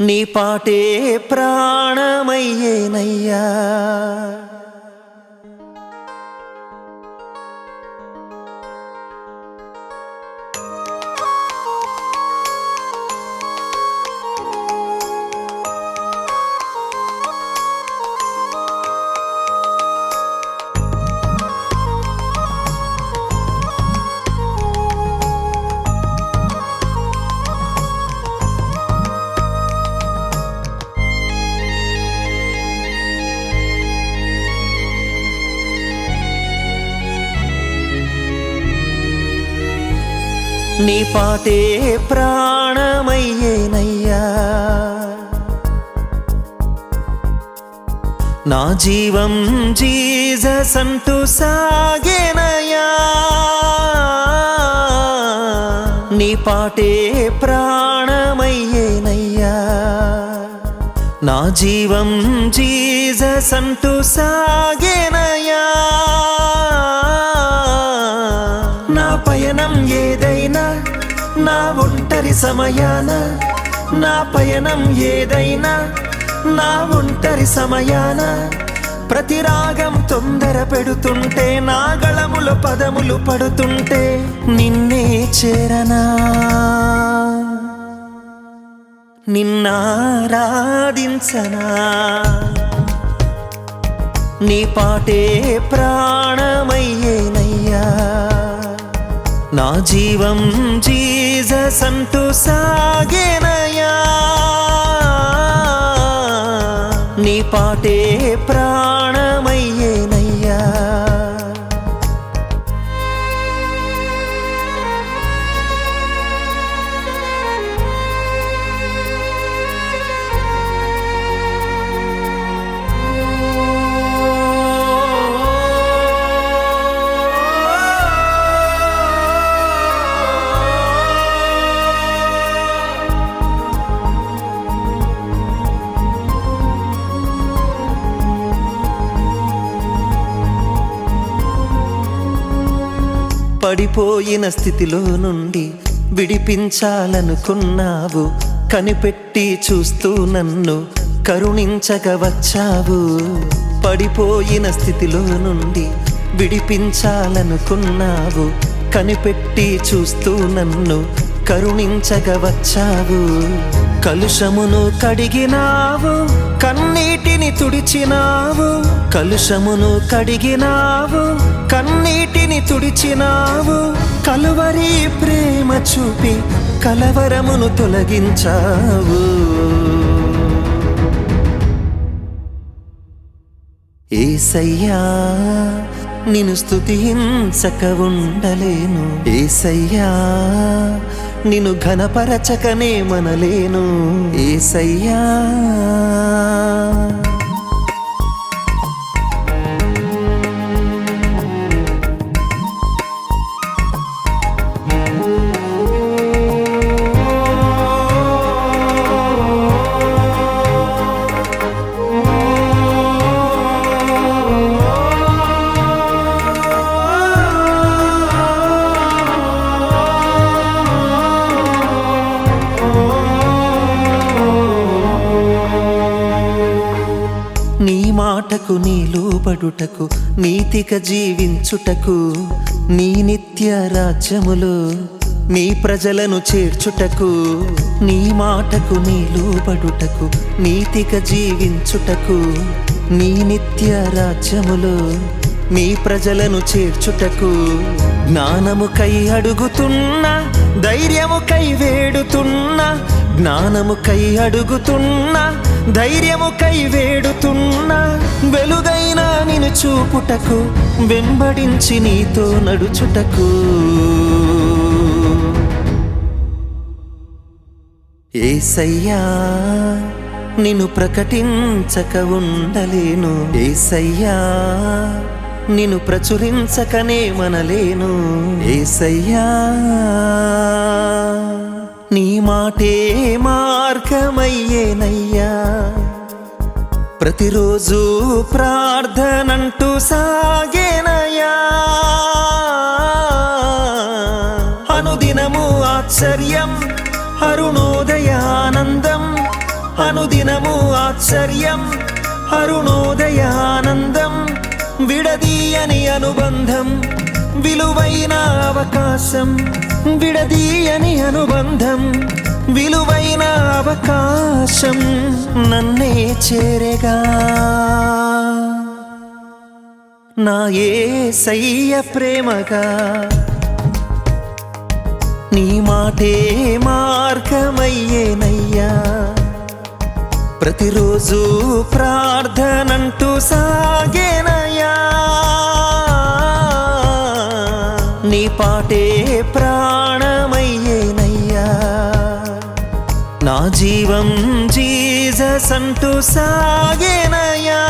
నీ పాటే ప్రాణమయ్యేనయ్యా. నీ పాటే ప్రాణమయ్యేనయ్యా. నా జీవం జీసస్ అంటూ సాగేనయ్యా. నీ పాటే ప్రాణమయ్యేనయ్యా. నా జీవం జీసస్ అంటూ సాగేనయ్యా. నా పయనం ఏ సమయాన నా పయనం ఏదైనా నా ఒంటరి సమయాన ప్రతి రాగం తొందర పెడుతుంటే నా గళముల పదములు పడుతుంటే నిన్నే చేరనా? నిన్నారాధించనా? నీ పాటే ప్రాణమయ్యేనయ్యా నా జీవం జీజస్ అంటూ సాగేనయా నీ పాటే ప్రా పడిపోయిన స్థితిలో నుండి విడిపించాలనుకున్నావు. కనిపెట్టి చూస్తూ నన్ను కరుణించక వచ్చావు. పడిపోయిన స్థితిలో నుండి విడిపించాలనుకున్నావు. కనిపెట్టి చూస్తూ నన్ను కరుణించక వచ్చావు. కలుషమును కడిగినావు కన్నీటిని తుడిచినావు. కలుషమును కడిగినావు కన్నీటిని తుడిచినావు. కలువరి ప్రేమ చూపి కలవరమును తొలగించావు. ఏసయ్యా నిన్ను స్థుతించక ఉండలేను ఏసయ్యా నిన్ను ఘనపరచకనే మనలేను. ఏసయ్యా. మాటకు నీలోబడుటకు నీతిక జీవించుటకు నీ నిత్య రాజ్యములో నీ ప్రజలను చేర్చుటకు నీ మాటకు నీలోబడుటకు నీతిక జీవించుటకు నీ నిత్య రాజ్యములో నీ ప్రజలను చేర్చుటకు. జ్ఞానముకై అడుగుతున్నా ధైర్యముకై వేడుతున్నా జ్ఞానముకై అడుగుతున్నా ధైర్యము కై వేడుతున్నా వెలుగైన నిను చూపుటకు వెంబడించి నీతో నడుచుటకు. ఏసయ్యా నిన్ను ప్రకటించక ఉండలేను. ఏసయ్యా నిన్ను ప్రచురించకనే మనలేను. ఏసయ్యా నీ మాటే మార్గమయ్యేనయ్యా. ప్రతిరోజు ప్రార్థనంటూ సాగేనయ్యా. అనుదినము ఆశ్చర్యం అరుణోదయానందం. అనుదినము ఆశ్చర్యం అరుణోదయానందం. విడదీయని అనుబంధం విలువైన అవకాశం. విడదీయని అనుబంధం విలువైన అవకాశం నన్నే చేరేగా. నా ఏసయ్య ప్రేమగా నీ మాటే మార్గమయ్యేనయ్యా. ప్రతిరోజు ప్రార్థనంటూ సా సంటూ సాగేనయా